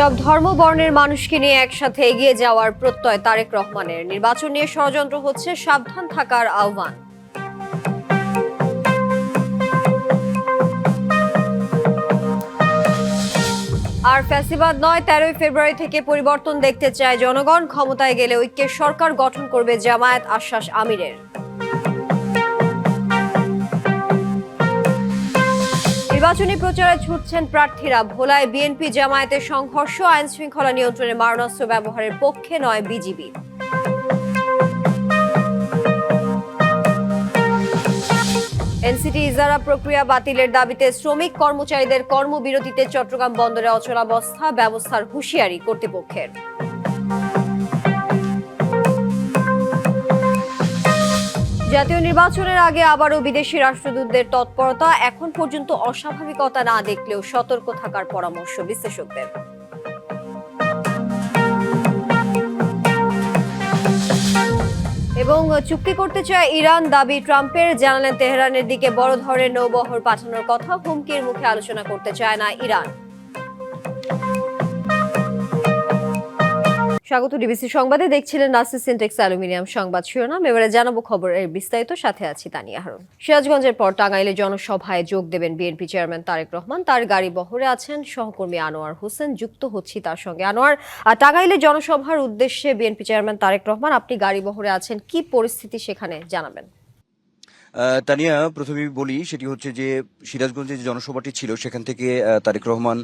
সব ধর্ম বর্ণের মানুষকে নিয়ে একসাথে এগিয়ে যাওয়ার প্রত্যয় তারেক রহমানের। নির্বাচন নিয়ে ষড়যন্ত্র হচ্ছে, সাবধান থাকার আহ্বান। আর ফ্যাসিবাদ নয়, তেরোই ফেব্রুয়ারি থেকে পরিবর্তন দেখতে চায় জনগণ। ক্ষমতায় গেলে ঐক্যের সরকার গঠন করবে জামায়াত আশ্বাস আমিরের। নির্বাচনী প্রচারে ছুটছেন প্রার্থীরা। ভোলায় বিএনপি জামায়াতের সংঘর্ষ, আইন শৃঙ্খলা নিয়ন্ত্রণে মারণাস্ত্র ব্যবহারের পক্ষে নয় বিজিবি। এনসিটি ইজারা প্রক্রিয়া বাতিলের দাবিতে শ্রমিক কর্মচারীদের কর্মবিরতিতে চট্টগ্রাম বন্দরে অচলাবস্থা, ব্যবস্থার হুঁশিয়ারি কর্তৃপক্ষের। জাতীয় নির্বাচনের আগে আবারও বিদেশি রাষ্ট্রদূতদের তৎপরতা এখন পর্যন্ত অস্বাভাবিকতা না দেখলেও সতর্ক থাকার পরামর্শ বিশ্লেষকদের। এবং চুক্তি করতে চায় ইরান, দাবি ট্রাম্পের, জানালেন তেহরানের দিকে বড় ধরনের নৌবহর পাঠানোর কথা, হুমকির মুখে আলোচনা করতে চায় না ইরান। স্বাগত ডিবিসি সংবাদে। দেখছিলেন নাসি সিনটেক্স অ্যালুমিনিয়াম সংবাদ শিরোনাম। এবারে জানাব খবরের বিস্তারিত। সাথে আছি তানিয়া হারুন। সিরাজগঞ্জের পর টাঙ্গাইলে জনসভায় যোগ দেবেন বিএনপি চেয়ারম্যান তারেক রহমান। তার গাড়ি বহরে আছেন সহকর্মী আনোয়ার হোসেন। যুক্ত হচ্ছি তার সঙ্গে আনোয়ার। টাঙ্গাইলে জনসভার উদ্দেশ্যে বিএনপি চেয়ারম্যান তারেক রহমান, আপনি গাড়ি বহরে আছেন, কি পরিস্থিতি সেখানে জানাবেন? তানিয়া, প্রথমেই বলি সেটি হচ্ছে যে সিরাজগঞ্জে যে জনসভাটি ছিল, সেখান থেকে তারেক রহমান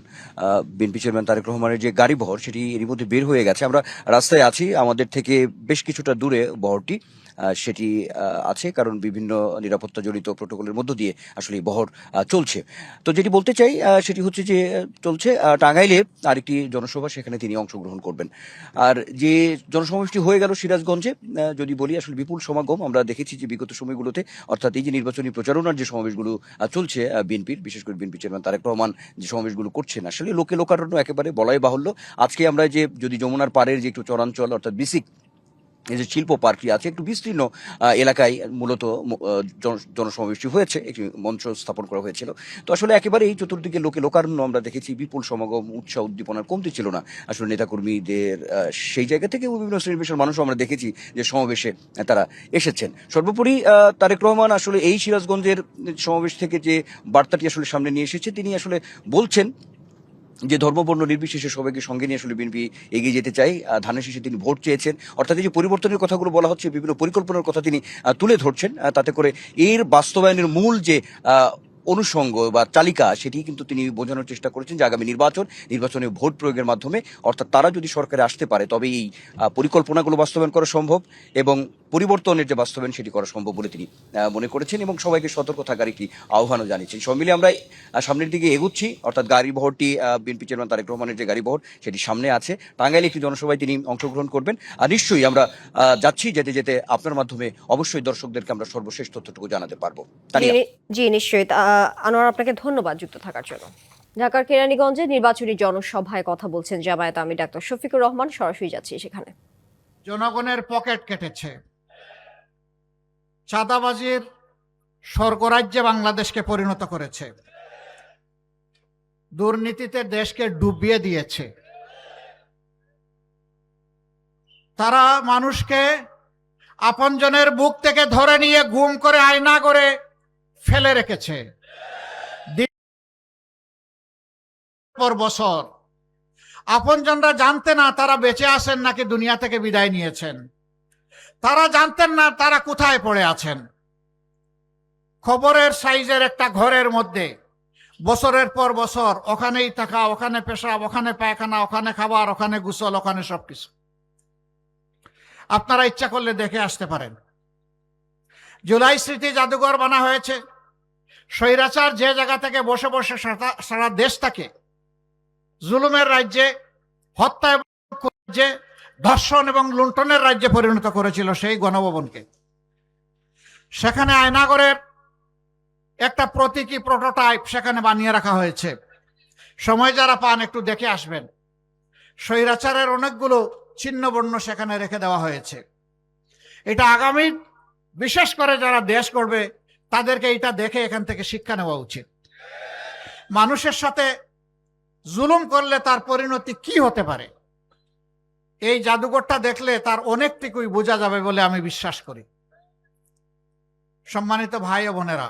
বিএনপি চেয়ারম্যান তারেক রহমানের যে গাড়ি বহর, সেটি এরই মধ্যে বের হয়ে গেছে। আমরা রাস্তায় আছি, আমাদের থেকে বেশ কিছুটা দূরে বহরটি সেটি আছে কারণ বিভিন্ন নিরাপত্তা জড়িত প্রোটোকলের মধ্য দিয়ে আসলে বহর চলছে। তো যেটি বলতে চাই সেটি হচ্ছে যে চলছে টাঙ্গাইলে আরেকটি জনসভা, সেখানে তিনি অংশগ্রহণ করবেন। আর যে জনসমাবেশটি হয়ে গেল সিরাজগঞ্জে যদি বলি আসলে বিপুল সমাগম, আমরা দেখেছি যে বিগত সময়গুলোতে অর্থাৎ এই যে নির্বাচনী প্রচারণার যে সমাবেশগুলো চলছে বিএনপির, বিশেষ করে বিএনপি চেয়ারম্যান তারেক রহমান যে সমাবেশগুলো করছেন, আসলে লোকে লোকারণ্য একেবারে বলাই বাহুল্য। আজকে আমরা যে যদি যমুনার পাড়ের যে একটু চরাঞ্চল, অর্থাৎ বিসিক এই যে শিল্প পার্কটি আছে, একটু বিস্তীর্ণ এলাকায় মূলত জন- জনসমাবেশটি হয়েছে, একটি মঞ্চ স্থাপন করা হয়েছিল। তো আসলে একেবারে এই চতুর্দিকে লোকে লোকারণ্য আমরা দেখেছি, বিপুল সমাগম, উৎসাহ উদ্দীপনার কমতি ছিল না। আসলে নেতাকর্মীদের সেই জায়গা থেকে বিভিন্ন শ্রেণি পেশার মানুষও আমরা দেখেছি যে সমাবেশে তারা এসেছেন। সর্বোপরি তারেক রহমান আসলে এই সিরাজগঞ্জের সমাবেশ থেকে যে বার্তাটি আসলে সামনে নিয়ে এসেছে, তিনি আসলে বলছেন যে ধর্মবর্ণ নির্বিশেষে সবাইকে সঙ্গে নিয়ে আসলে বিএনপি এগিয়ে যেতে চাই ধানের শেষে তিনি ভোট চেয়েছেন। অর্থাৎ এই যে পরিবর্তনের কথাগুলো বলা হচ্ছে, বিভিন্ন পরিকল্পনার কথা তিনি তুলে ধরছেন তাতে করে এর বাস্তবায়নের মূল যে অনুষঙ্গ বা চালিকা সেটি কিন্তু তিনি বোঝানোর চেষ্টা করেছেন যে আগামী নির্বাচন, নির্বাচনে ভোট প্রয়োগের মাধ্যমে, অর্থাৎ তারা যদি সরকারে আসতে পারে তবে এই পরিকল্পনাগুলো বাস্তবায়ন করা সম্ভব এবং পরিবর্তনের যে বাস্তবায়ন সেটি করা সম্ভব বলে তিনি মনে করেছেন এবং সবাইকে সতর্ক থাকার একটি আহ্বানও জানিয়েছেন। সব মিলিয়ে আমরা সামনের দিকে এগুচ্ছি অর্থাৎ গাড়ি বহরটি বিএনপি চেয়ারম্যান তারেক রহমানের যে গাড়ি বহর সেটি সামনে আছে। টাঙ্গাইলে একটি জনসভায় তিনি অংশগ্রহণ করবেন। আর নিশ্চয়ই আমরা যাচ্ছি যেতে যেতে আপনার মাধ্যমে অবশ্যই দর্শকদেরকে আমরা সর্বশেষ তথ্যটুকু জানাতে পারব। জি নিশ্চয়ই। আনোয়ার আপনাকে ধন্যবাদ যুক্ত থাকার জন্য। ঢাকার কেরানীগঞ্জে নির্বাচনী জনসভায় কথা বলছেন জামায়াত আমি ডাক্তার শফিকুর রহমান। সরাসরি যাচ্ছি সেখানে। জনগণের পকেট কেটেছে। চাঁদাবাজির স্বর্গরাজ্যে বাংলাদেশকে পরিণত করেছে। দুর্নীতিতে দেশকে ডুবিয়ে দিয়েছে। তারা মানুষকে আপনজনের বুক থেকে ধরে নিয়ে গুম করে আয়না করে ফেলে রেখেছে। পর বছর। আপনজনরা জানতে না, তারা বেঁচে আছেন নাকি দুনিয়া থেকে বিদায় নিয়েছেন। তারা জানতেন না তারা কোথায় পড়ে আছেন। খবরের সাইজের একটা ঘরের মধ্যে বছরের পর বছর ওখানেই থাকা, ওখানে পেশাব, ওখানে পায়খানা, ওখানে খাবার, ওখানে গোসল, ওখানে সবকিছু। আপনারা ইচ্ছা করলে দেখে আসতে পারেন। জুলাই স্মৃতি জাদুঘর বানা হয়েছে। স্বৈরাচার যে জায়গা থেকে বসে বসে সারা- সারা দেশটাকে জুলুমের রাজ্যে, হত্যা রাজ্যে ধর্ষণ এবং লুণ্ঠনের রাজ্যে পরিণত করেছিল সেই গণভবনকে। সেখানে আয়নাগরের একটা প্রতীকী প্রোটোটাইপ সেখানে বানিয়ে রাখা হয়েছে। সময় যারা পান একটু দেখে আসবেন। স্বৈরাচারের অনেকগুলো ছিন্নবর্ণ সেখানে রেখে দেওয়া হয়েছে। এটা আগামী, বিশেষ করে যারা দেশ করবে তাদেরকে এটা দেখে এখান থেকে শিক্ষা নেওয়া উচিত। মানুষের সাথে জুলুম করলে তার পরিণতি কি হতে পারে? এই জাদুঘরটা দেখলে তার অনেকটুকুই বোঝা যাবে বলে আমি বিশ্বাস করি। সম্মানিত ভাই ও বোনেরা,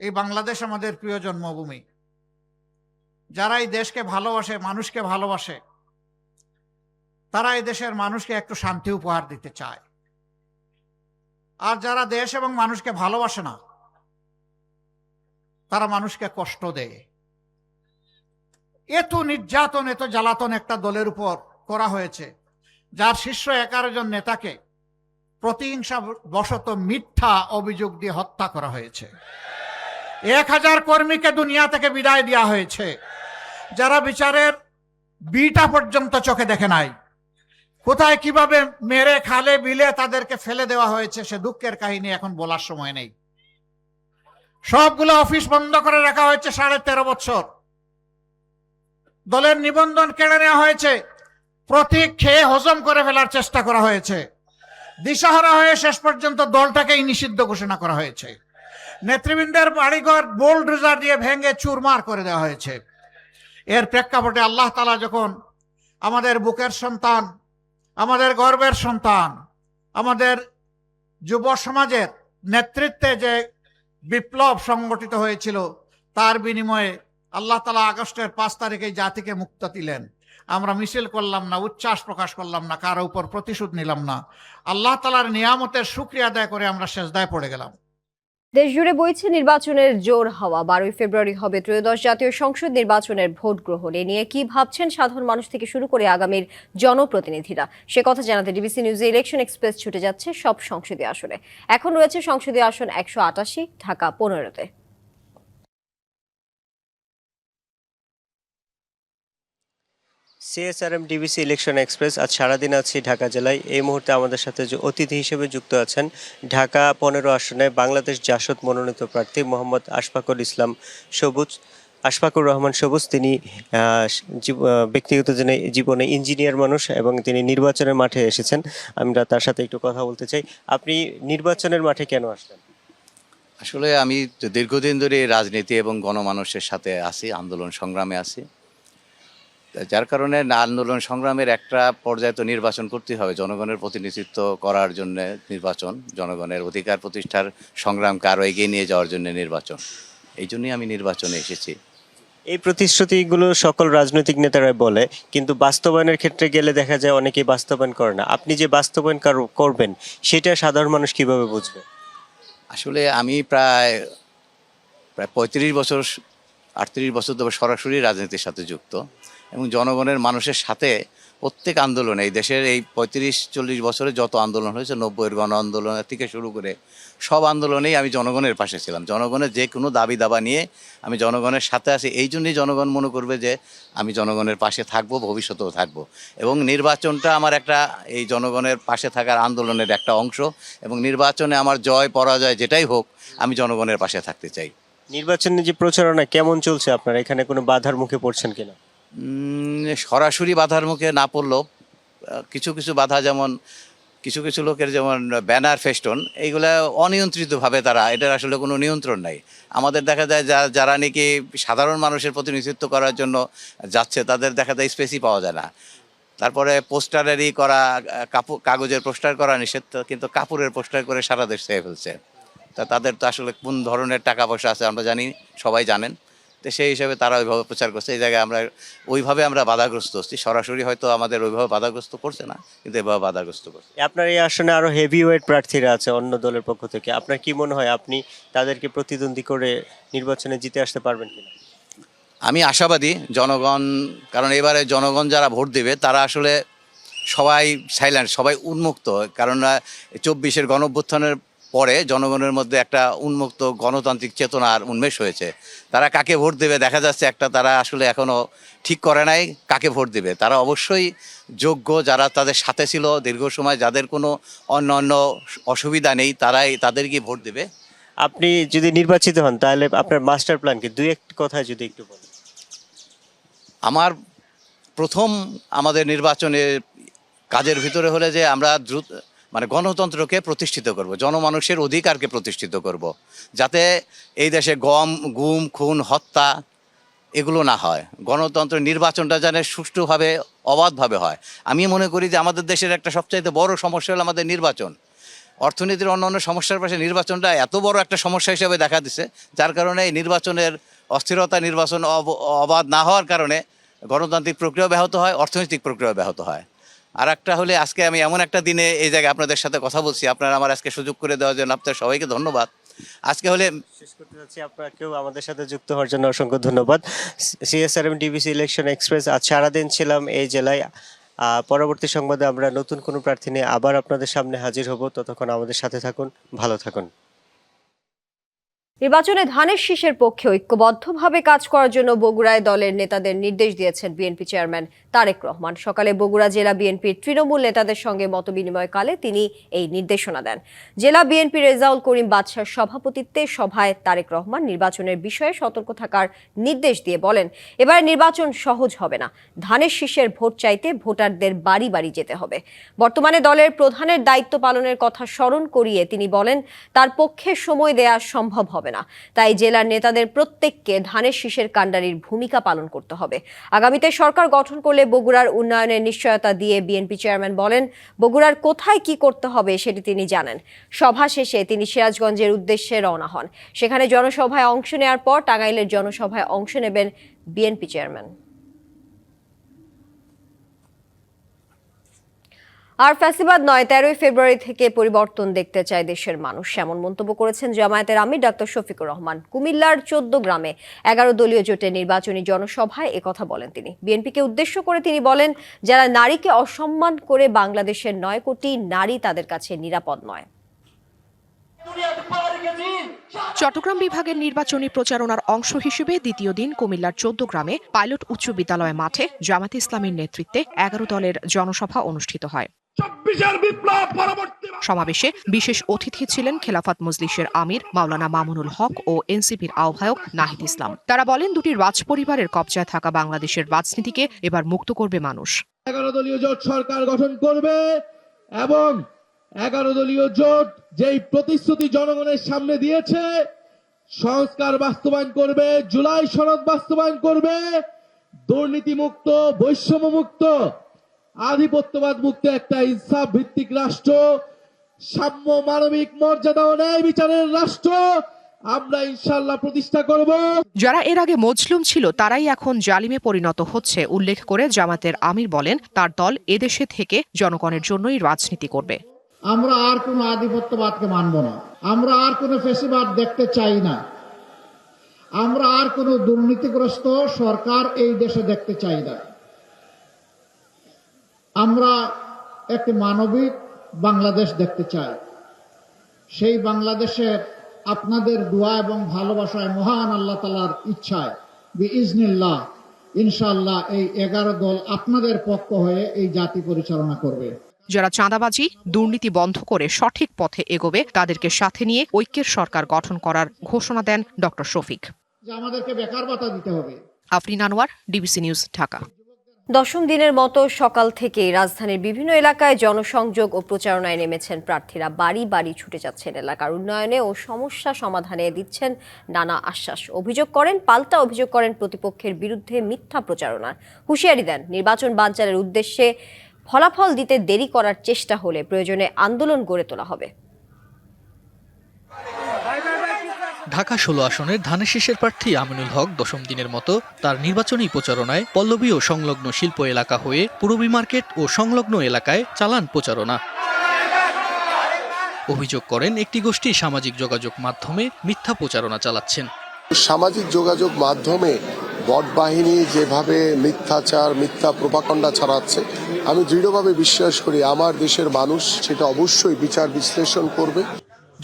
এই বাংলাদেশ আমাদের প্রিয় জন্মভূমি। যারা এই দেশকে ভালোবাসে, মানুষকে ভালোবাসে, তারা এই দেশের মানুষকে একটু শান্তি উপহার দিতে চায়। আর যারা দেশ এবং মানুষকে ভালোবাসে না, তারা মানুষকে কষ্ট দেয়। এত নির্যাতন, এত জ্বালাতন একটা দলের উপর করা হয়েছে, যার শীর্ষ এগারো জন নেতাকে প্রতিহিংসা বশত মিথ্যা অভিযোগ দিয়ে হত্যা করা হয়েছে। এক হাজার কর্মীকে দুনিয়া থেকে বিদায় দেওয়া হয়েছে। যারা বিচারের বিটা পর্যন্ত চোখে দেখে নাই, কোথায় কীভাবে মেরে, খালে, বিলে তাদেরকে ফেলে দেওয়া হয়েছে, সে দুঃখের কাহিনী এখন বলার সময় নেই। সবগুলো অফিস বন্ধ করে রাখা হয়েছে সাড়ে তেরো বছর। দলের নিবন্ধন কেড়ে নেওয়া হয়েছে। প্রতীক খেয়ে হজম করে ফেলার চেষ্টা করা হয়েছে। দিশাহারা হয়ে শেষ পর্যন্ত দলটাকেই নিষিদ্ধ ঘোষণা করা হয়েছে। নেতৃবৃন্দের বাড়িঘর বোল্ড রেজার দিয়ে ভেঙে চুরমার করে দেওয়া হয়েছে। এর প্রেক্ষাপটে আল্লাহ তালা যখন আমাদের বুকের সন্তান, আমাদের গর্বের সন্তান, আমাদের যুব সমাজের নেতৃত্বে যে বিপ্লব সংগঠিত হয়েছিল, তার বিনিময়ে আল্লাহ তালা আগস্টের পাঁচ তারিখে জাতিকে মুক্ত দিলেন। আমরা মিছিল করলাম না, উচ্ছ্বাস প্রকাশ করলাম না, কারও উপর প্রতিশোধ নিলাম না। আল্লাহ তালার নিয়ামতের সুক্রিয়া আদায় করে আমরা শেষদায় পড়ে গেলাম। দেশ জুড়ে বইছে নির্বাচনের জোর হাওয়া। বারোই ফেব্রুয়ারি হবে ত্রয়োদশ জাতীয় সংসদ নির্বাচনের ভোট গ্রহণ। এ নিয়ে কি ভাবছেন সাধারণ মানুষ থেকে শুরু করে আগামীর জনপ্রতিনিধিরা? সে কথা জানাতে ডিবিসি নিউজে ইলেকশন এক্সপ্রেস ছুটে যাচ্ছে সব সংসদীয় আসনে। এখন রয়েছে সংসদীয় আসন একশো আটাশি, ঢাকা পনেরোতে। সিএসআরএম ডিবিসি ইলেকশন এক্সপ্রেস আজ সারাদিন আছি ঢাকা জেলায়। এই মুহূর্তে আমাদের সাথে যে অতিথি হিসেবে যুক্ত আছেন ঢাকা পনেরো আসনে বাংলাদেশ জাসদ মনোনীত প্রার্থী মোহাম্মদ আশফাকুল ইসলাম সবুজ। আশফাকুর রহমান সবুজ, তিনি ব্যক্তিগত জীবনে ইঞ্জিনিয়ার মানুষ এবং তিনি নির্বাচনের মাঠে এসেছেন। আমরা তার সাথে একটু কথা বলতে চাই। আপনি নির্বাচনের মাঠে কেন আসলেন? আসলে আমি দীর্ঘদিন ধরে রাজনীতি এবং গণমানুষের সাথে আছি, আন্দোলন সংগ্রামে আছি। যার কারণে আন্দোলন সংগ্রামের একটা পর্যায়ে তো নির্বাচন করতে হবে। জনগণের প্রতিনিধিত্ব করার জন্য নির্বাচন জনগণের অধিকার প্রতিষ্ঠার সংগ্রামকে আরও এগিয়ে নিয়ে যাওয়ার জন্য নির্বাচন। এই জন্যই আমি নির্বাচনে এসেছি। এই প্রতিশ্রুতিগুলো সকল রাজনৈতিক নেতারা বলে কিন্তু বাস্তবায়নের ক্ষেত্রে গেলে দেখা যায় অনেকেই বাস্তবায়ন করে না। আপনি যে বাস্তবায়ন কার- করবেন সেটা সাধারণ মানুষ কীভাবে বুঝবে? আসলে আমি প্রায় প্রায় পঁয়ত্রিশ বছর আটত্রিশ বছর ধরে সরাসরি রাজনীতির সাথে যুক্ত। এবং জনগণের মানুষের সাথে প্রত্যেক আন্দোলনে, এই দেশের এই পঁয়ত্রিশ, চল্লিশ বছরে যত আন্দোলন হয়েছে নব্বইয়ের গণ আন্দোলনের থেকে শুরু করে সব আন্দোলনেই আমি জনগণের পাশে ছিলাম। জনগণের যে কোনো দাবি দাবা নিয়ে আমি জনগণের সাথে আছি। এই জন্যই জনগণ মনে করবে যে আমি জনগণের পাশে থাকব, ভবিষ্যতেও থাকব। এবং নির্বাচনটা আমার একটা এই জনগণের পাশে থাকার আন্দোলনের একটা অংশ এবং নির্বাচনে আমার জয়, পরাজয় যেটাই হোক, আমি জনগণের পাশে থাকতে চাই। নির্বাচনের যে প্রচারণা কেমন চলছে আপনার? এখানে কোনো বাধার মুখে পড়ছেন কিনা? সরাসরি বাধার মুখে না পড়লেও কিছু কিছু বাধা যেমন, কিছু কিছু লোকের যেমন ব্যানার ফেস্টন, এইগুলো অনিয়ন্ত্রিতভাবে তারা, এটার আসলে কোনো নিয়ন্ত্রণ নাই। আমাদের দেখা যায় যা, যারা নাকি সাধারণ মানুষের প্রতিনিধিত্ব করার জন্য যাচ্ছে, তাদের দেখা যায় স্পেসই পাওয়া যায় না। তারপরে পোস্টারেরই করা কাপড় কাগজের পোস্টার করা নিষেধ কিন্তু কাপড়ের পোস্টার করে সারা দেশ চেয়ে ফেলছে। তা তাদের তো আসলে কোন ধরনের টাকা পয়সা আছে আমরা জানি, সবাই জানেন। তো সেই হিসাবে তারা ওইভাবে প্রচার করছে। এই জায়গায় আমরা ওইভাবে আমরা বাধাগ্রস্ত হচ্ছি। সরাসরি হয়তো আমাদের ওইভাবে বাধাগ্রস্ত করছে না কিন্তু এভাবে বাধাগ্রস্ত করছে। আপনার এই আসনে আরও হেভি ওয়েট প্রার্থীরা আছে অন্য দলের পক্ষ থেকে। আপনার কি মনে হয় আপনি তাদেরকে প্রতিদ্বন্দ্বী করে নির্বাচনে জিতে আসতে পারবেন কিনা? আমি আশাবাদী জনগণ কারণ এবারে জনগণ যারা ভোট দেবে তারা আসলে সবাই সাইলেন্ট সবাই উন্মুক্ত। কারণ চব্বিশের গণঅভ্যুত্থানের পরে জনগণের মধ্যে একটা উন্মুক্ত গণতান্ত্রিক চেতনার উন্মেষ হয়েছে। তারা কাকে ভোট দেবে? দেখা যাচ্ছে একটা তারা আসলে এখনও ঠিক করে নাই কাকে ভোট দেবে? তারা অবশ্যই যোগ্য যারা তাদের সাথে ছিল দীর্ঘ সময় যাদের কোনো অন্য অন্য অসুবিধা নেই তারাই তাদেরকে ভোট দেবে। আপনি যদি নির্বাচিত হন তাহলে আপনার মাস্টার প্ল্যান কি? দুই একটি কথায় যদি একটু বলেন। আমার প্রথম আমাদের নির্বাচনের কাজের ভিতরে হলে যে আমরা দ্রুত মানে গণতন্ত্রকে প্রতিষ্ঠিত করব, জনমানুষের অধিকারকে প্রতিষ্ঠিত করব, যাতে এই দেশে গম, গুম, খুন, হত্যা এগুলো না হয়। গণতন্ত্র নির্বাচনটা যেন সুষ্ঠুভাবে, অবাধভাবে হয়। আমি মনে করি যে আমাদের দেশের একটা সবচাইতে বড় সমস্যা হলো আমাদের নির্বাচন। অর্থনীতির অন্যান্য সমস্যার পাশে নির্বাচনটা এত বড় একটা সমস্যা হিসেবে দেখা দিছে, যার কারণে এই নির্বাচনের অস্থিরতা নির্বাচন অব- অবাধ না হওয়ার কারণে গণতান্ত্রিক প্রক্রিয়া ব্যাহত হয়, অর্থনৈতিক প্রক্রিয়া ব্যাহত হয়। আর একটা হলে আজকে আমি এমন একটা দিনে এই জায়গায় আপনাদের সাথে কথা বলছি। আপনারা আমার আজকে সুযোগ করে দেওয়ার জন্য আপনাদের সবাইকে ধন্যবাদ। আজকে হলে শেষ করতে যাচ্ছি আপনাকেও আমাদের সাথে যুক্ত হওয়ার জন্য অসংখ্য ধন্যবাদ। সিএসআরএম ডিবিসি ইলেকশন এক্সপ্রেস আজ সারাদিন ছিলাম এই জেলায়। পরবর্তী সংবাদে আমরা নতুন কোনো প্রার্থী নিয়ে আবার আপনাদের সামনে হাজির হব। ততক্ষণ আমাদের সাথে থাকুন, ভালো থাকুন। নির্বাচনে ধানের শীষের পক্ষে ঐক্যবদ্ধভাবে কাজ করার জন্য বগুড়ায় দলের নেতাদের নির্দেশ দিয়েছেন বিএনপি চেয়ারম্যান তারেক রহমান। সকালে বগুড়া জেলা বিএনপির তৃণমূল নেতাদের সঙ্গে মতবিনিময়কালে তিনি এই নির্দেশনা দেন। জেলা বিএনপি রেজাউল করিম বাদশার সভাপতিত্বে সভায় তারেক রহমান নির্বাচনের বিষয়ে সতর্ক থাকার নির্দেশ দিয়ে বলেন, এবার নির্বাচন সহজ হবে না। ধানের শীষের ভোট চাইতে ভোটারদের বাড়ি বাড়ি যেতে হবে। বর্তমানে দলের প্রধানের দায়িত্ব পালনের কথা স্মরণ করিয়ে তিনি বলেন, তার পক্ষে সময় দেয়া সম্ভব হবে না। তাই জেলার নেতাদের প্রত্যেককে ধানের শীষের কাণ্ডারির ভূমিকা পালন করতে হবে। আগামীতে সরকার গঠন করলে বগুড়ার উন্নয়নের নিশ্চয়তা দিয়ে বিএনপি চেয়ারম্যান বলেন, বগুড়ার কোথায় কি করতে হবে সেটি তিনি জানেন। সভা শেষে তিনি সিরাজগঞ্জের উদ্দেশ্যে রওনা হন। সেখানে জনসভায় অংশ নেওয়ার পর টাঙ্গাইলের জনসভায় অংশ নেবেন বিএনপি চেয়ারম্যান। আর ফ্যাসিবাদ নয়, তেরোই ফেব্রুয়ারি থেকে পরিবর্তন দেখতে চায় দেশের মানুষ। এমন মন্তব্য করেছেন জামায়াতের আমির ডাক্তার শফিকুর রহমান। কুমিল্লার চোদ্দ গ্রামে এগারো দলীয় জোটের নির্বাচনী জনসভায় একথা বলেন তিনি। বিএনপিকে উদ্দেশ্য করে তিনি বলেন, যারা নারীকে অসম্মান করে বাংলাদেশের নয় কোটি নারী তাদের কাছে নিরাপদ নয়। চট্টগ্রাম বিভাগের নির্বাচনী প্রচারণার অংশ হিসেবে দ্বিতীয় দিন কুমিল্লার চোদ্দ গ্রামে পাইলট উচ্চ বিদ্যালয় মাঠে জামাতে ইসলামীর নেতৃত্বে এগারো দলের জনসভা অনুষ্ঠিত হয়। সমাবেশে বিশেষ অতিথি ছিলেন খেলাফত মজলিসের আমির মাওলানা মামুনুল হক ও এনসিপির আহ্বায়ক নাহিদ ইসলাম। তারা বলেন দুটি রাজ পরিবারের কবজায় থাকা বাংলাদেশের রাজনীতিকে এবার মুক্ত করবে মানুষ। এগারো দলীয় জোট সরকার গঠন করবে এবং এগারো দলীয় জোট যেই প্রতিশ্রুতি জনগণের সামনে দিয়েছে সংস্কার বাস্তবায়ন করবে জুলাই সনদ বাস্তবায়ন করবে দুর্নীতি মুক্ত বৈষম্য মুক্ত আধিপত্যবাদ মুক্ত একটা ইনসাফ ভিত্তিক রাষ্ট্র। সাম্য মানবিক মর্যাদা ও ন্যায় বিচারের রাষ্ট্র। আমরা ইনশাল্লাহ প্রতিষ্ঠা করব। যারা এর আগে মজলুম ছিল তারাই এখন জালিমে পরিণত হচ্ছে উল্লেখ করে জামাতের আমির বলেন তার দল এদেশে থেকে জনগণের জন্যই রাজনীতি করবে। আমরা আর কোনো আধিপত্যবাদকে মানব না। আমরা আর কোনো ফেসিবাদ দেখতে চাই না। আমরা আর কোনো দুর্নীতিগ্রস্ত সরকার এই দেশে দেখতে চাই না। আমরা একটি মানবিক বাংলাদেশ দেখতে চাই। সেই বাংলাদেশের আপনাদের দোয়া এবং ভালোবাসায় মহান আল্লাহ তালার ইচ্ছায় বি ইজনিল্লাহ ইনশাল্লাহ এই এগারো দল আপনাদের পক্ষ হয়ে এই জাতি পরিচালনা করবে। যারা চাঁদাবাজি দুর্নীতি বন্ধ করে সঠিক পথে এগোবে তাদেরকে সাথে নিয়ে ঐক্যের সরকার গঠন করার ঘোষণা দেন ডক্টর শফিক। যে আমাদেরকে বেকার ভাতা দিতে হবে। Afrin Anwar DBC news Dhaka. দশম দিনের মতো সকাল থেকেই রাজধানীর বিভিন্ন এলাকায় জনসংযোগ ও প্রচারণায় নেমেছেন প্রার্থীরা। বাড়ি বাড়ি ছুটে যাচ্ছেন এলাকার উন্নয়নে ও সমস্যা সমাধানে দিচ্ছেন নানা আশ্বাস। অভিযোগ করেন, পাল্টা অভিযোগ করেন প্রতিপক্ষের বিরুদ্ধে মিথ্যা প্রচারণার হুঁশিয়ারি দেন, নির্বাচন বানচালের উদ্দেশ্যে ফলাফল দিতে দেরি করার চেষ্টা হলে প্রয়োজনে আন্দোলন গড়ে তোলা হবে। ঢাকা ষোলো আসনের ধানের শীষের প্রার্থী আমিনুল হক দশম দিনের মতো তার নির্বাচনী প্রচারণায় পল্লবী ও সংলগ্ন শিল্প এলাকা হয়ে পুরবী মার্কেট ও সংলগ্ন এলাকায় চালান প্রচারণা। অভিযোগ করেন, একটি গোষ্ঠী সামাজিক যোগাযোগ মাধ্যমে মিথ্যা প্রচারণা চালাচ্ছেন। সামাজিক যোগাযোগ মাধ্যমে বট বাহিনী যেভাবে মিথ্যাচার, মিথ্যা প্রপাকণ্ডা ছড়াচ্ছে, আমি দৃঢ়ভাবে বিশ্বাস করি আমার দেশের মানুষ সেটা অবশ্যই বিচার বিশ্লেষণ করবে।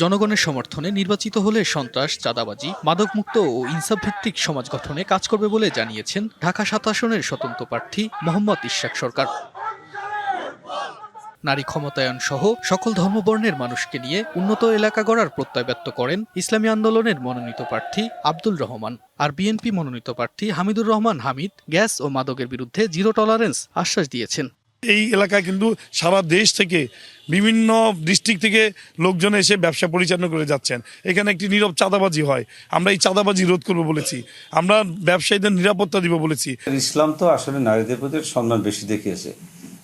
জনগণের সমর্থনে নির্বাচিত হলে সন্ত্রাস, চাঁদাবাজি, মাদকমুক্ত ও ইনসাফ ভিত্তিক সমাজ গঠনে কাজ করবে বলে জানিয়েছেন ঢাকা সাত আসনের স্বতন্ত্র প্রার্থী মোহাম্মদ ইশাক সরকার। নারী ক্ষমতায়ন সহ সকল ধর্মবর্ণের মানুষকে নিয়ে উন্নত এলাকা গড়ার প্রত্যয় ব্যক্ত করেন ইসলামী আন্দোলনের মনোনীত প্রার্থী আব্দুল রহমান। আর বিএনপি মনোনীত প্রার্থী হামিদুর রহমান হামিদ গ্যাস ও মাদকের বিরুদ্ধে জিরো টলারেন্স আশ্বাস দিয়েছেন। এই এলাকায় কিন্তু সারা দেশ থেকে বিভিন্ন ডিস্ট্রিক্ট থেকে লোকজন এসে ব্যবসা পরিচালনা করে যাচ্ছেন। এখানে একটি নীরব চাঁদাবাজি হয়। আমরা এই চাঁদাবাজি রোধ করব বলেছি। আমরা ব্যবসায়ীদের নিরাপত্তা দিব বলেছি। ইসলাম তো আসলে নারীদের প্রতি সম্মান বেশি দেখিয়েছে।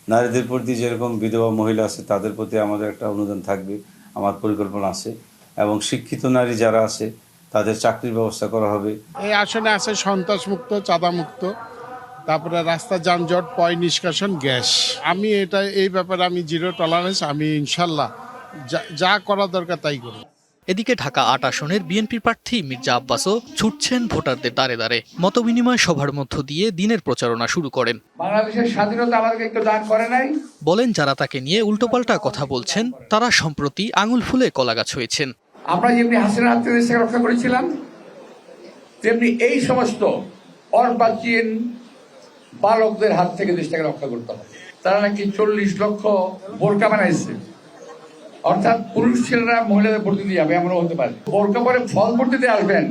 নারীদের প্রতি যেরকম বিধবা মহিলা আছে তাদের প্রতি আমাদের একটা অনুদান থাকবে আমার পরিকল্পনা আছে। এবং শিক্ষিত নারী যারা আছে তাদের চাকরির ব্যবস্থা করা হবে। এই আসনে আছে সন্ত্রাস মুক্ত চাঁদা মুক্ত তারপরে রাস্তা যানজট পয় নিষ্কাশন গ্যাস। আমি এটা এই ব্যাপারে আমি জিরো টলারেন্স আমি ইনশাল্লাহ যা- যা করা দরকার তাই করি। এদিকে ঢাকা আট আসনের বিএনপির প্রার্থী মির্জা আব্বাসও ছুটছেন ভোটারদের দ্বারে দ্বারে। মতবিনিময় সভার মধ্য দিয়ে দিনের প্রচারণা শুরু করেন। বাংলাদেশের স্বাধীনতা আমাদেরকে একটু দান করে নাই। বলেন যারা তাকে নিয়ে উল্টোপাল্টা কথা বলছেন তারা সম্প্রতি আঙুল ফুলে কলাগাছ হয়েছেন। আমরা যেমনি হাসিনা দেশকে রক্ষা করেছিলাম তেমনি এই সমস্ত অর্বাচীন বালকদের হাত থেকে দেশটাকে রক্ষা করতে হবে। তারা নাকি চল্লিশ লক্ষ বোরকা বানাইছে। অর্থাৎ পুরুষ ছেলেরা মহিলাদের ভোট দিতে যাবে এমনও হতে পারে। বোরকা পরে ফল ভোট দিতে আসবেন,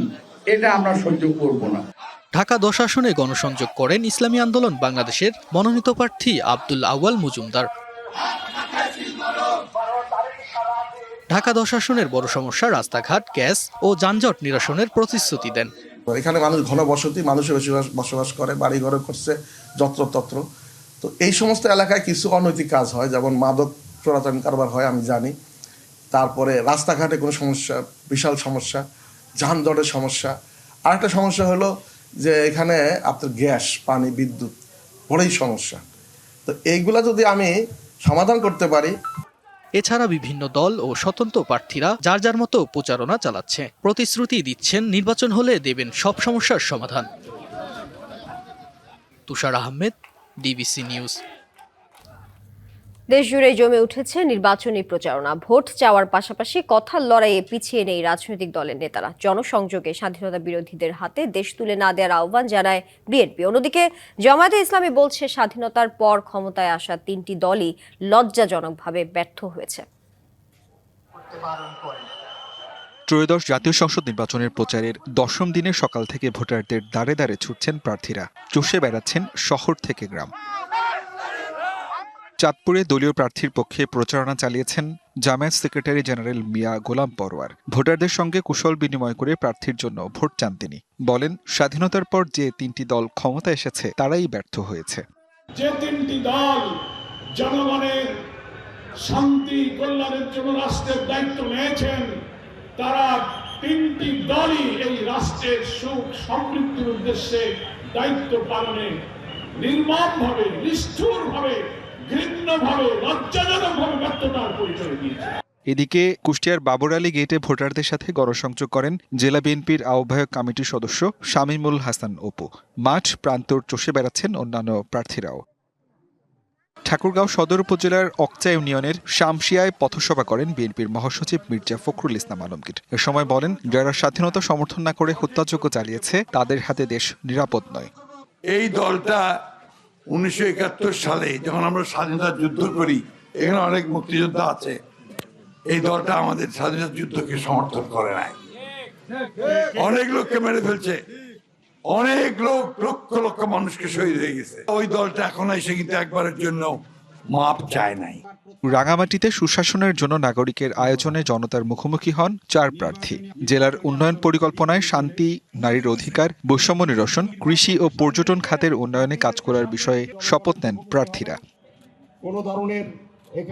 এটা আমরা সহ্য করব না। ঢাকা দশ আসনে গণসংযোগ করেন ইসলামী আন্দোলন বাংলাদেশের মনোনীত প্রার্থী আব্দুল আউয়াল মজুমদার। ঢাকা দশ আসনের বড় সমস্যা, রাস্তাঘাট, গ্যাস ও যানজট নিরসনের প্রতিশ্রুতি দেন। এখানে মানুষ ঘন বসতি মানুষের বসবাস বসবাস করে বাড়ি ঘরে করছে, যত্রতত্র। তো এই সমস্ত এলাকায় কিছু অনৈতিক কাজ হয়, যেমন মাদক চোরাচালান কারবার হয়, আমি জানি। তারপরে রাস্তাঘাটে কোনো সমস্যা, বিশাল সমস্যা, যানজটের সমস্যা। আরেকটা সমস্যা হলো যে এখানে আপনার গ্যাস, পানি, বিদ্যুৎ, বড়ই সমস্যা। তো এইগুলা যদি আমি সমাধান করতে পারি এছাড়া বিভিন্ন দল ও স্বতন্ত্র প্রার্থীরা যার যার মতো প্রচারণা চালাচ্ছে। প্রতিশ্রুতি দিচ্ছেন, নির্বাচন হলে দেবেন সব সমস্যার সমাধান। তুষার আহমেদ ডিবিসি নিউজ দেশ জুড়ে জমে উঠেছে নির্বাচনী প্রচারণা। ভোট চাওয়ার পাশাপাশি কথার লড়াইয়ে পিছিয়ে নেই রাজনৈতিক দলের নেতারা। জনসংযোগে স্বাধীনতা বিরোধীদের হাতে দেশ তুলে না দেওয়ার আহ্বান জানায় বিএনপি। অন্যদিকে জামায়াতে ইসলামী বলছে, স্বাধীনতার পর ক্ষমতায় আসা তিনটি দলই লজ্জাজনকভাবে ব্যর্থ হয়েছে। ত্রয়োদশ জাতীয় সংসদ নির্বাচনের প্রচারের দশম দিনে সকাল থেকে ভোটারদের দাঁড়ে দাঁড়ে ছুটছেন প্রার্থীরা। চষে বেড়াচ্ছেন শহর থেকে গ্রাম। চাঁদপুরে দলীয় প্রার্থীর পক্ষে প্রচারণা চালিয়েছেন জামায়াত সেক্রেটারি জেনারেল মিয়া গোলাম পরোয়ার ভোটারদের সঙ্গে কুশল বিনিময় করে প্রার্থীর জন্য ভোট চান তিনি। বলেন, স্বাধীনতার পর যে তিনটি দল ক্ষমতা এসেছে, তারাই ব্যর্থ হয়েছে। যে তিনটি দল জনগণের শান্তি, কল্যাণের জন্য রাষ্ট্রের দায়িত্ব নিয়েছেন, তারা তিনটি দলই এই রাষ্ট্রের সুখ সমৃদ্ধির উদ্দেশ্যে দায়িত্ব পালনে নির্মমভাবে, নিষ্ঠুরভাবে ঘৃণ্যভাবে লজ্জাজনকভাবে ব্যর্থতার পরিচয় দিয়েছে। এদিকে কুষ্টিয়ার বাবর আলী গেটে ভোটারদের সাথে গণসংযোগ করেন জেলা বিএনপির আহ্বায়ক কমিটির সদস্য শামিমুল হাসান অপু। মাঠ প্রান্তর চষে বেড়াচ্ছেন অন্যান্য প্রার্থীরাও। ঠাকুরগাঁও সদর উপজেলার অকচা ইউনিয়নের শামশিয়ায় পথসভা করেন বিএনপির মহাসচিব মির্জা ফখরুল ইসলাম আলমগীর। এ সময় বলেন যারা স্বাধীনতা সমর্থন না করে হত্যাযোগ্য চালিয়েছে তাদের হাতে দেশ নিরাপদ নয়। এই দলটা উনিশশো একাত্তর সালে যখন আমরা স্বাধীনতা যুদ্ধ করি, এখানে অনেক মুক্তিযোদ্ধা আছে। এই দলটা আমাদের স্বাধীনতা যুদ্ধকে সমর্থন করে নাই। অনেক লোককে মেরে ফেলছে। অনেক লোক, লক্ষ লক্ষ মানুষকে শহীদ হয়ে গেছে। ওই দলটা এখন এসে কিন্তু একবারের জন্য মাপ চায় নাই। রাঙামাটিতে সুশাসনের জন্য নাগরিকের আয়োজনে জনতার মুখোমুখি হন চার প্রার্থী। জেলার উন্নয়ন পরিকল্পনায় শান্তি নারীর অধিকার বৈষম্য নিরসন কৃষি ও পর্যটন খাতের উন্নয়নে কাজ করার বিষয়ে শপথ নেন প্রার্থীরা। কোন ধরনের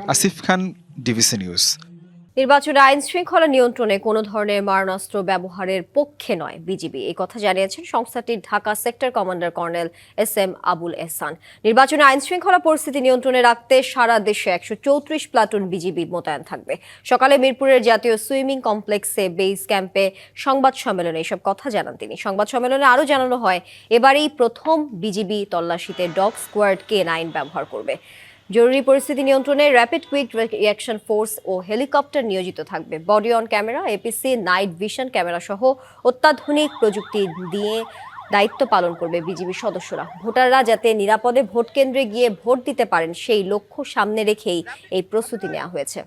আসিফ খান ডিভিসি নিউজ। নির্বাচনে আইন শৃঙ্খলা নিয়ন্ত্রণে কোনো ধরনের মারণাস্ত্র ব্যবহারের পক্ষে নয় বিজিবি। এই কথা জানিয়েছেন সংস্থাটির Dhaka sector commander colonel S M Abul Ehsan. নির্বাচনে আইন শৃঙ্খলা পরিস্থিতি নিয়ন্ত্রণে রাখতে সারা দেশে একশো চৌত্রিশ প্লাটুন বিজিবি মোতায়েন থাকবে। সকালে মিরপুরের জাতীয় সুইমিং কমপ্লেক্সে বেস ক্যাম্পে সংবাদ সম্মেলনে এসব কথা জানান তিনি। সংবাদ সম্মেলনে আরও জানানো হয়, এবারেই প্রথম বিজিবি তল্লাশিতে ডগ স্কোয়াড কে নাইন ব্যবহার করবে। জরুরি পরিস্থিতি নিয়ন্ত্রণে র্যাপিড কুইক রিয়াকশন ফোর্স ও হেলিকপ্টার নিয়োজিত থাকবে। Body on camera APC night vision camera সহ অত্যাধুনিক প্রযুক্তি দিয়ে দায়িত্ব পালন করবে বিজিবি সদস্যরা। ভোটাররা যাতে নিরাপদে ভোট কেন্দ্রে গিয়ে ভোট দিতে পারেন, সেই লক্ষ্য সামনে রেখেই এই প্রস্তুতি নেওয়া হয়েছে।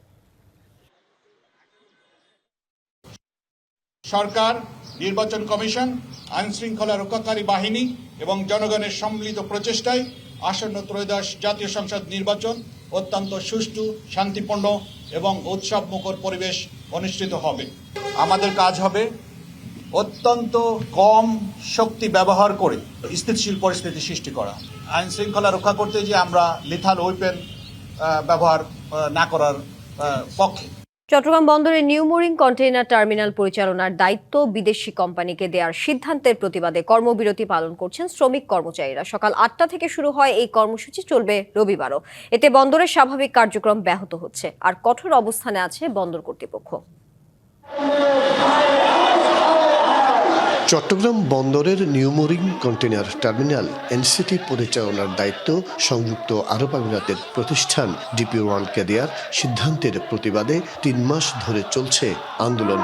সরকার, নির্বাচন কমিশন আইন শৃঙ্খলা রক্ষাকারী বাহিনী এবং জনগণের সম্মিলিত প্রচেষ্টায় আসন্ন ত্রয়োদশ জাতীয় সংসদ নির্বাচন অত্যন্ত সুষ্ঠু, শান্তিপূর্ণ এবং উৎসব মুখর পরিবেশ অনুষ্ঠিত হবে। আমাদের কাজ হবে অত্যন্ত কম শক্তি ব্যবহার করে স্থিতিশীল পরিস্থিতি সৃষ্টি করা। আইন শৃঙ্খলা রক্ষা করতে যে আমরা লিথাল ওয়েপেন ব্যবহার না করার পক্ষে। চট্টগ্রাম বন্দরে নিউ মোরিং কন্টেইনার টার্মিনাল পরিচালনার দায়িত্ব বিদেশি কোম্পানিকে দেওয়ার সিদ্ধান্তের প্রতিবাদে কর্মবিরতি পালন করছেন শ্রমিক কর্মচারীরা। সকাল আটটা থেকে শুরু হয় এই কর্মসূচি, চলবে রবিবারও। এতে বন্দরের স্বাভাবিক কার্যক্রম ব্যাহত হচ্ছে। আর কঠোর অবস্থানে আছে বন্দর কর্তৃপক্ষ। চট্টগ্রাম বন্দরের নিউমোরিং কন্টেনার টার্মিনাল এনসিটি পরিচালনার দায়িত্ব সংযুক্ত আরব আমিরাতের প্রতিষ্ঠান ডিপি ওয়ানকে দেওয়ার সিদ্ধান্তের প্রতিবাদে তিন মাস ধরে চলছে আন্দোলন।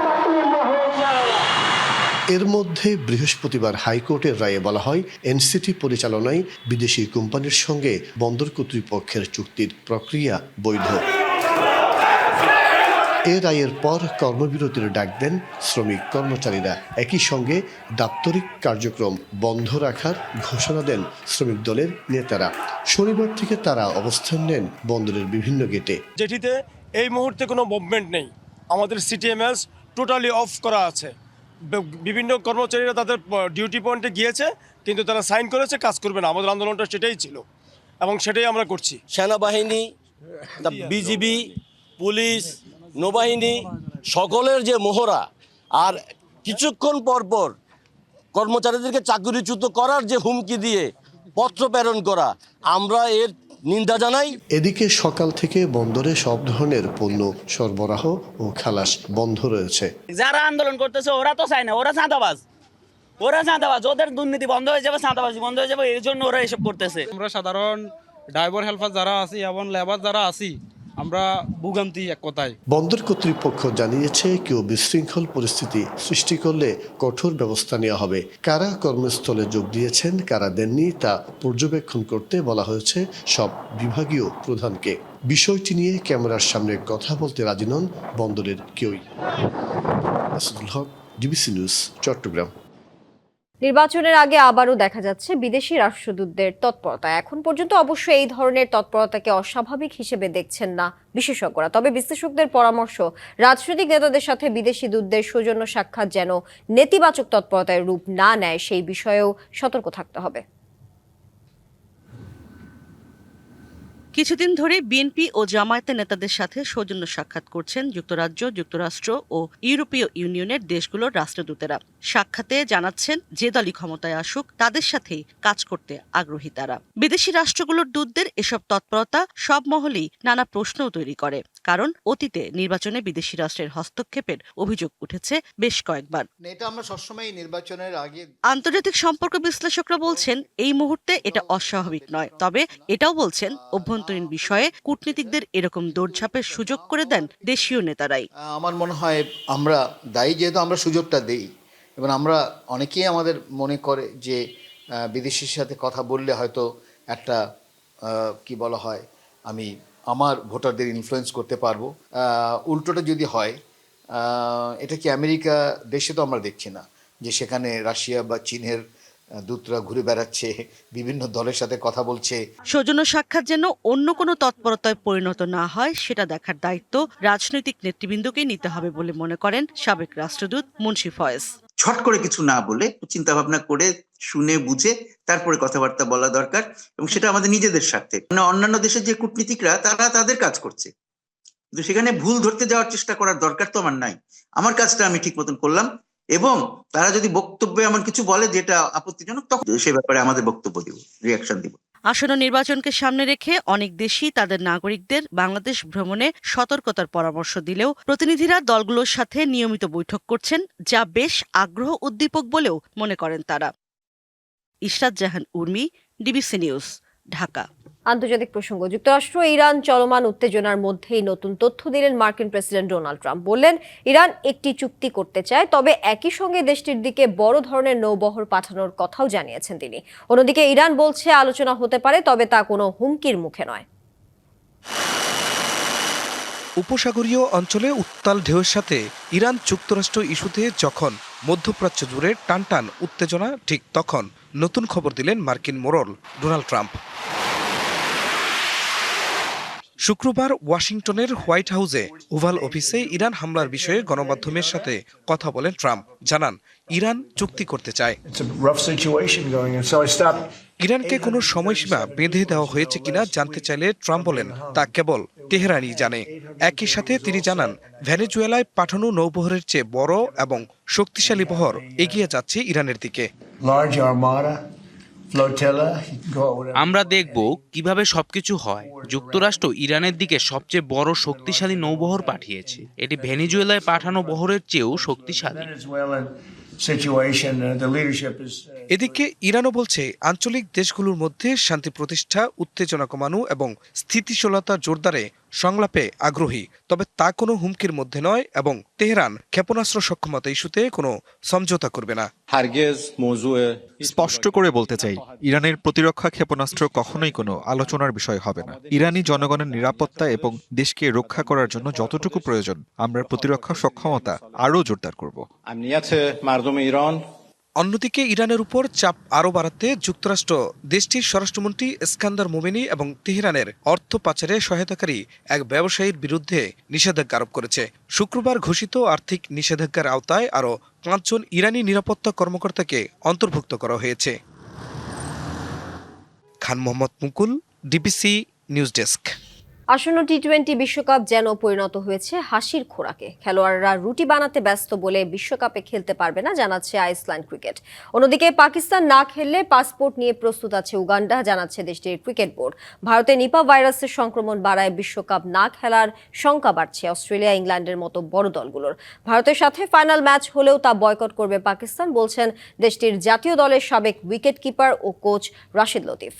এর মধ্যে বৃহস্পতিবার হাইকোর্টের রায়ে বলা হয়, এনসিটি পরিচালনায় বিদেশি কোম্পানির সঙ্গে বন্দর কর্তৃপক্ষের চুক্তির প্রক্রিয়া বৈধ। এ রায়ের পর কর্মবিরতির ডাক দেন শ্রমিক কর্মচারীরা। একই সঙ্গে দাপ্তরিক কার্যক্রম বন্ধ রাখার ঘোষণা দেন শ্রমিক দলের নেতারা। শনিবার থেকে তারা অবস্থান নেন বন্দরের বিভিন্ন গেটে। যেটিতে এই মুহূর্তে কোনো মুভমেন্ট নেই। আমাদের সিটিএমএস টোটালি অফ করা আছে। বিভিন্ন কর্মচারীরা তাদের ডিউটি পয়েন্টে গিয়েছে কিন্তু তারা সাইন করেছে কাজ করবে না। আমাদের আন্দোলনটা সেটাই ছিল এবং সেটাই আমরা করছি। সেনাবাহিনী বিজিবি পুলিশ নৌবাহিনী সকলের যে মোহরা আর কিছুক্ষণ পর পর কর্মচারীদেরকে চাকরিচ্যুত করার যে হুমকি দিয়ে পত্র প্রেরণ করা আমরা এর নিন্দা জানাই। এদিকে সকাল থেকে বন্দরে সব ধরনের পণ্য সরবরাহ ও খালাস বন্ধ রয়েছে। যারা আন্দোলন করতেছে ওরা তো চায় না ওরা চাঁদাবাজ। ওরা চাঁদাবাজ ওদের দুর্নীতি বন্ধ হয়ে যাবে চাঁদাবাজি বন্ধ হয়ে যাবে এই জন্য ওরা এসব করতেছে। আমরা সাধারণ ড্রাইভার হেল্পার যারা আছি এবং লেবার যারা আছি আমরা ভুগান্তি এক কথায়। বন্দর কর্তৃপক্ষ জানিয়েছে কেউ বিশৃঙ্খল পরিস্থিতি সৃষ্টি করলে কঠোর ব্যবস্থা নেওয়া হবে। কারা কর্মস্থলে যোগ দিয়েছেন, কারা দেননি তা পর্যবেক্ষণ করতে বলা হয়েছে সব বিভাগীয় প্রধানকে। বিষয়টি নিয়ে ক্যামেরার সামনে কথা বলতে রাজি নন বন্দরের কেউই। হক, ডিবিসি নিউজ, চট্টগ্রাম। নির্বাচনের আগে আবারও দেখা যাচ্ছে বিদেশি রাষ্ট্রদূতদের তৎপরতা। এখন পর্যন্ত অবশ্য এই ধরনের তৎপরতাকে অস্বাভাবিক হিসেবে দেখছেন না বিশেষজ্ঞরা। তবে বিশ্লেষকদের পরামর্শ, রাজনৈতিক নেতাদের সাথে বিদেশি দূতদের সৌজন্য সাক্ষাৎ যেন নেতিবাচক তৎপরতায় রূপ না নেয়, সেই বিষয়েও সতর্ক থাকতে হবে। কিছুদিন ধরে বিএনপি ও জামায়াতের নেতাদের সাথে সৌজন্য সাক্ষাৎ করছেন যুক্তরাজ্য যুক্তরাষ্ট্র ও ইউরোপীয় ইউনিয়নের দেশগুলোর রাষ্ট্রদূতেরা। সাক্ষাতে জানাচ্ছেন যে দলই ক্ষমতায় আসুক তাদের সাথেই কাজ করতে আগ্রহী তারা। বিদেশি রাষ্ট্রগুলোর দূতদের এসব তৎপরতা সব মহলেই নানা প্রশ্নও তৈরি করে কারণ অতীতে নির্বাচনে বিদেশি রাষ্ট্রের হস্তক্ষেপের অভিযোগ উঠেছে বেশ কয়েকবার। এটা আমরা সবসময় নির্বাচনের আগে আন্তর্জাতিক সম্পর্ক বিশ্লেষকরা বলছেন এই মুহূর্তে এটা অস্বাভাবিক নয় তবে এটাও বলছেন অভ্যন্তরীণ বিষয়ে কূটনীতিকদের এরকম দৌড়ঝাঁপের সুযোগ করে দেন দেশীয় নেতারাই। আমার মনে হয় আমরা দায়ী যেহেতু আমরা সুযোগটা দেই, এবং আমরা অনেকেই আমাদের মনে করে যে বিদেশির সাথে কথা বললে হয়তো একটা কি বলা হয়, আমি আমার ভোটারদের ইনফ্লুয়েন্স করতে পারব। উল্টোটা যদি হয় এটা কি আমেরিকা দেশে তো আমরা দেখছি না, যে সেখানে রাশিয়া বা চীনের দূতরা ঘুরে বেড়াচ্ছে বিভিন্ন দলের সাথে কথা বলছে। সৌজন্য সাক্ষাৎ যেন অন্য কোনো তৎপরতায় পরিণত না হয় সেটা দেখার দায়িত্ব রাজনৈতিক নেতৃবৃন্দকেই নিতে হবে বলে মনে করেন সাবেক রাষ্ট্রদূত মুন্সি ফয়েজ। ছট করে কিছু না বলে চিন্তা ভাবনা করে শুনে বুঝে তারপরে কথাবার্তা বলা দরকার এবং সেটা আমাদের নিজেদের স্বার্থে। মানে অন্যান্য দেশের যে কূটনীতিকরা তারা তাদের কাজ করছে। কিন্তু সেখানে ভুল ধরতে যাওয়ার চেষ্টা করার দরকার তো আমার নাই। আমার কাজটা আমি ঠিক মতন করলাম। এবং তারা যদি বক্তব্যে এমন কিছু বলে যেটা আপত্তিজনক, তখন সে ব্যাপারে আমাদের বক্তব্য দিব রিয়াকশন দিব। আসন্ন নির্বাচনকে সামনে রেখে অনেক দেশই তাদের নাগরিকদের বাংলাদেশ ভ্রমণে সতর্কতার পরামর্শ দিলেও প্রতিনিধিরা দলগুলোর সাথে নিয়মিত বৈঠক করছেন, যা বেশ আগ্রহ উদ্দীপক বলেও মনে করেন তারা। Ishrat Jahan Urmi, DBC news. Dhaka. আন্তর্জাতিক প্রসঙ্গ যুক্তরাষ্ট্র ইরান চলমান উত্তেজনার মধ্যেই নতুন তথ্য দিলেন মার্কিন প্রেসিডেন্ট ডোনাল্ড ট্রাম্প। বললেন ইরান একটি চুক্তি করতে চায় তবে একই সঙ্গে দেশটির দিকে বড় ধরনের নৌবহর পাঠানোর কথাও জানিয়েছেন তিনি। অন্যদিকে ইরান বলছে আলোচনা হতে পারে তবে তা কোনো হুমকির মুখে নয়। উপসাগরীয় অঞ্চলে উত্তাল ঢেউয়ের সাথে ইরান যুক্তরাষ্ট্র ইস্যুতে যখন মধ্যপ্রাচ্য জুড়ে টানটান উত্তেজনা ঠিক তখন নতুন খবর দিলেন মার্কিন মোরল ডোনাল্ড ট্রাম্প। শুক্রবার ওয়াশিংটনের হোয়াইট হাউসে ওভাল অফিসে ইরান হামলার বিষয়ে গণমাধ্যমের সাথে কথা বলেন ট্রাম্প। জানান, ইরান চুক্তি করতে চায়। ইরানকে কোনো সময়সীমা বেঁধে দেওয়া হয়েছে কিনা জানতে চাইলে ট্রাম্প বলেন তা কেবল তেহরানই জানে। একই সাথে তিনি জানান ভেনেজুয়েলায় পাঠানো নৌবহরের চেয়ে বড় এবং শক্তিশালী বহর এগিয়ে যাচ্ছে ইরানের দিকে। আমরা দেখব কীভাবে সবকিছু হয়। যুক্তরাষ্ট্র ইরানের দিকে সবচেয়ে বড় শক্তিশালী নৌবহর পাঠিয়েছে। এটি ভেনিজুয়েলায় পাঠানো বহরের চেয়েও শক্তিশালী। এদিকে ইরানও বলছে আঞ্চলিক দেশগুলোর মধ্যে শান্তি প্রতিষ্ঠা উত্তেজনা কমানো এবং স্থিতিশীলতা জোরদারে সংলাপে আগ্রহী তবে তা কোনো হুমকির মধ্যে নয় এবং তেহরান ক্ষেপণাস্ত্র সক্ষমতা ইস্যুতে কোনো সমঝোতা করবে না। স্পষ্ট করে বলতে চাই ইরানের প্রতিরক্ষা ক্ষেপণাস্ত্র কখনোই কোনো আলোচনার বিষয় হবে না। ইরানি জনগণের নিরাপত্তা এবং দেশকে রক্ষা করার জন্য যতটুকু প্রয়োজন আমরা প্রতিরক্ষা সক্ষমতা আরও জোরদার করব। অন্যদিকে ইরানের উপর চাপ আরও বাড়াতে যুক্তরাষ্ট্র, দেশটির স্বরাষ্ট্রমন্ত্রী স্কান্দার মোমেনি এবং তেহরানের অর্থ পাচারে সহায়তাকারী এক ব্যবসায়ীর বিরুদ্ধে নিষেধাজ্ঞা আরোপ করেছে। শুক্রবার ঘোষিত আর্থিক নিষেধাজ্ঞার আওতায় আরও পাঁচজন ইরানি নিরাপত্তা কর্মকর্তাকে অন্তর্ভুক্ত করা হয়েছে। Khan Mohammad Mukul, DBC news desk. আসন্ন টি টোয়েন্টি বিশ্বকাপ যেন পরিণত হয়েছে হাসির খোরাকে। খেলোয়াড়রা রুটি বানাতে ব্যস্ত বলে বিশ্বকাপে খেলতে পারবে না জানাচ্ছে আইসল্যান্ড ক্রিকেট। অন্যদিকে পাকিস্তান না খেললে পাসপোর্ট নিয়ে প্রস্তুত আছে উগান্ডা, জানাচ্ছে দেশটির ক্রিকেট বোর্ড। ভারতে নিপা ভাইরাসের সংক্রমণ বাড়ায় বিশ্বকাপ না খেলার শঙ্কা বাড়ছে অস্ট্রেলিয়া, ইংল্যান্ডের মতো বড় দলগুলোর। ভারতের সাথে ফাইনাল ম্যাচ হলেও তা বয়কট করবে পাকিস্তান, বলছেন দেশটির জাতীয় দলের সাবেক উইকেট কিপার ও কোচ রাশিদ লতিফ।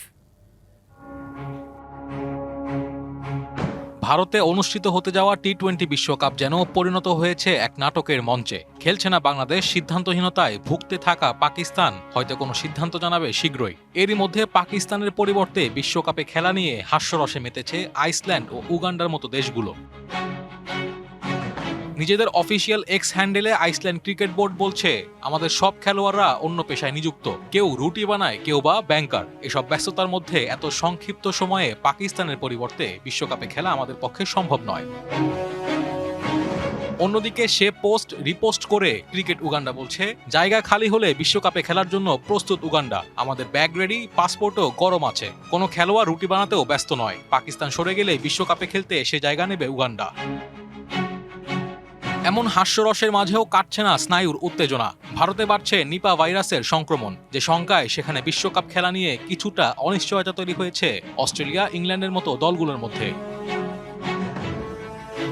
ভারতে অনুষ্ঠিত হতে যাওয়া টি টোয়েন্টি বিশ্বকাপ যেন পরিণত হয়েছে এক নাটকের মঞ্চে। খেলছে না বাংলাদেশ, সিদ্ধান্তহীনতায় ভুগতে থাকা পাকিস্তান। হয়তো কোনো সিদ্ধান্ত জানাবে শীঘ্রই। এরই মধ্যে পাকিস্তানের পরিবর্তে বিশ্বকাপে খেলা নিয়ে হাস্যরসে মেতেছে আইসল্যান্ড ও উগান্ডার মতো দেশগুলো। নিজেদের অফিসিয়াল এক্স হ্যান্ডেলে আইসল্যান্ড ক্রিকেট বোর্ড বলছে, আমাদের সব খেলোয়াড়রা অন্য পেশায় নিযুক্ত। কেউ রুটি বানায়, কেউ বা ব্যাংকার। এসব ব্যস্ততার মধ্যে এত সংক্ষিপ্ত সময়ে পাকিস্তানের পরিবর্তে বিশ্বকাপে খেলা আমাদের পক্ষে সম্ভব নয়। অন্যদিকে সে পোস্ট রিপোস্ট করে ক্রিকেট উগান্ডা বলছে, জায়গা খালি হলে বিশ্বকাপে খেলার জন্য প্রস্তুত উগান্ডা। আমাদের ব্যাগ রেডি, পাসপোর্টও গরম আছে। কোনো খেলোয়াড় রুটি বানাতেও ব্যস্ত নয়। পাকিস্তান সরে গেলে বিশ্বকাপে খেলতে সে জায়গা নেবে উগান্ডা। এমন হাস্যরসের মাঝেও কাটছে না স্নায়ুর উত্তেজনা। ভারতে বাড়ছে নিপা ভাইরাসের সংক্রমণ। যে শঙ্কায় সেখানে বিশ্বকাপ খেলা নিয়ে কিছুটা অনিশ্চয়তা তৈরি হয়েছে অস্ট্রেলিয়া, ইংল্যান্ডের মতো দলগুলোর মধ্যে।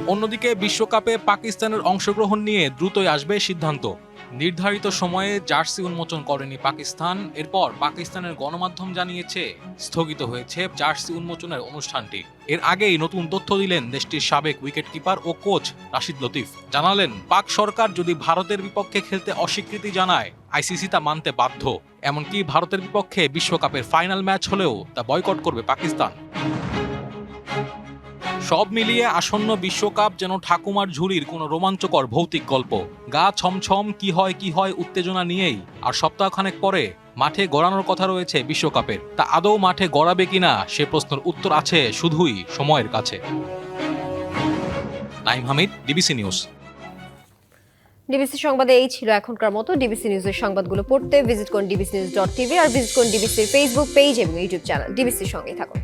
অন্যদিকে বিশ্বকাপে পাকিস্তানের অংশগ্রহণ নিয়ে দ্রুতই আসবে সিদ্ধান্ত। নির্ধারিত সময়ে জার্সি উন্মোচন করেনি পাকিস্তান। এরপর পাকিস্তানের গণমাধ্যম জানিয়েছে, স্থগিত হয়েছে জার্সি উন্মোচনের অনুষ্ঠানটি। এর আগেই নতুন তথ্য দিলেন দেশটির সাবেক উইকেটকিপার ও কোচ রাশিদ লতিফ। জানালেন, পাক সরকার যদি ভারতের বিপক্ষে খেলতে অস্বীকৃতি জানায়, আইসিসি তা মানতে বাধ্য। এমনকি ভারতের বিপক্ষে বিশ্বকাপের ফাইনাল ম্যাচ হলেও তা বয়কট করবে পাকিস্তান। সব মিলিয়ে আসন্ন বিশ্বকাপ যেন ঠাকুমার ঝুড়ির কোনো রোমাঞ্চকর ভৌতিক গল্প। গা ছমছম, কি হয় কি হয়, উত্তেজনা নিয়েই। আর সপ্তাহখানেক পরে মাঠে গড়ানোর কথা রয়েছে বিশ্বকাপের। তা আদৌ মাঠে গড়াবে কিনা, সে প্রশ্নের উত্তর আছে শুধুই সময়ের কাছে। Naim Hamid, DBC news. DBC সংবাদে এই ছিল এখনকার মতো। ডিবিসি নিউজের সংবাদগুলো পড়তে ভিজিট করুন ডিবিসি নিউজ ডট টিভি আর ভিজিট করুন ডিবিসির ফেসবুক পেজ এবং ইউটিউব চ্যানেল ডিবিসির সঙ্গেই থাকুন।